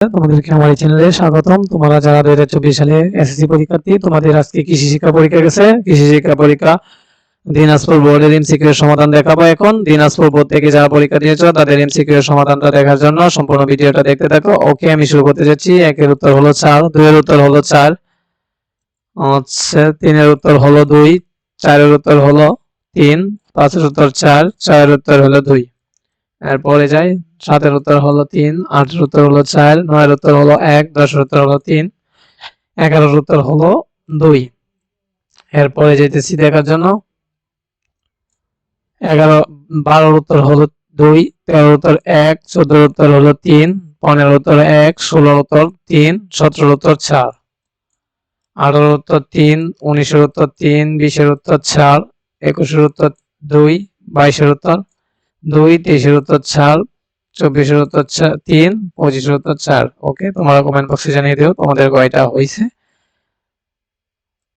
তোমাদেরকে আমার চ্যানেলে স্বাগতম। তোমরা যারা দুই হাজার চব্বিশ সালে এসএসসি পরীক্ষার্থী, তোমাদের আজকে কৃষি শিক্ষা পরীক্ষা গেছে। কৃষি শিক্ষা পরীক্ষা দিনাজপুর বোর্ডের এমসিকিউ এর সমাধান দেখাবো এখন। দিনাজপুর বোর্ড থেকে যারা পরীক্ষা দিয়েছ, তাদের এমসিকিউ এর সমাধানটা দেখার জন্য সম্পূর্ণ ভিডিওটা দেখতে থাকো। ওকে, আমি শুরু করতে যাচ্ছি। একের উত্তর হলো চার, দুইয়ের উত্তর হলো চার, হচ্ছে তিনের উত্তর হলো দুই, চারের উত্তর হলো তিন, পাঁচের উত্তর চার, ছয়ের উত্তর হলো দুই। এরপরে যাই, সাতের উত্তর হলো তিন, আটের উত্তর হলো চার, নয়ের উত্তর হলো এক, দশের উত্তর হলো তিন, এগারোর উত্তর হলো দুই। এরপরে যাইতেছি দেখার জন্য। এগারো, বারোর উত্তর হলো দুই, তেরোর উত্তর এক, চোদ্দোর উত্তর হলো তিন, পনেরোর উত্তর এক, ষোলোর উত্তর তিন, সতেরোর উত্তর চার। আঠারোর উত্তর তিন, উনিশের উত্তর তিন, বিশের উত্তর চার, একুশের উত্তর দুই, বাইশের উত্তর দুই তেইশের উত্তর চার, চব্বিশের উত্তর তিন, পঁচিশের উত্তর চার। ওকে তোমরা কমেন্ট বক্সে জানিয়ে দিও তোমাদের কয়টা হয়েছে।